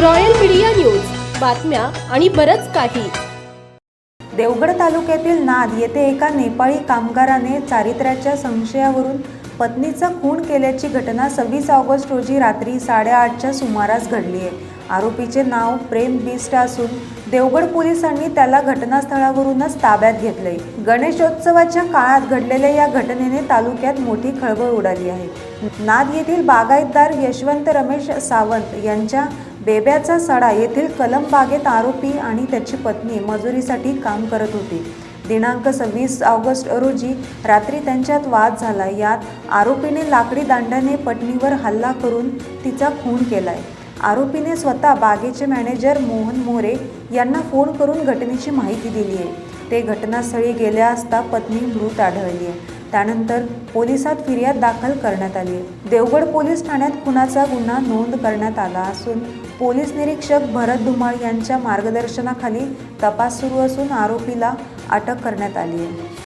Royal media news. बातम्या आणि बरंच काही. देवगड तालुक्यातील नाद येथे एका नेपाळी कामगाराने चारित्र्याच्या संशयावरून पत्नीचा खून केल्याची घटना सव्वीस ऑगस्ट रोजी रात्री साडेआठच्या सुमारास घडली आहे. आरोपीचे नाव प्रेम बिस्ट असून देवगड पोलिसांनी त्याला घटनास्थळावरूनच ताब्यात घेतले गणेशोत्सवाच्या काळात घडलेल्या या घटनेने तालुक्यात मोठी खळबळ उडाली आहे. नाद येथील बागायतदार यशवंत रमेश सावंत यांच्या बेब्याचा सडा येथील कलम बागेत आरोपी आणि त्याची पत्नी मजुरीसाठी काम करत होते. दिनांक सव्वीस ऑगस्ट रोजी रात्री त्यांच्यात वाद झाला. यात आरोपीने लाकडी दांड्याने पत्नीवर हल्ला करून तिचा खून केलाय. आरोपीने स्वतः बागेचे मॅनेजर मोहन मोरे यांना फोन करून घटनेची माहिती दिली आहे. ते घटनास्थळी गेले असता पत्नी मृत आढळली आहे. त्यानंतर पोलिसात फिर्याद दाखल करण्यात आली आहे. देवगड पोलीस ठाण्यात खुनाचा गुन्हा नोंद करण्यात आला असून पोलीस निरीक्षक भरत धुमाळ यांच्या मार्गदर्शनाखाली तपास सुरू असून आरोपीला अटक करण्यात आली आहे.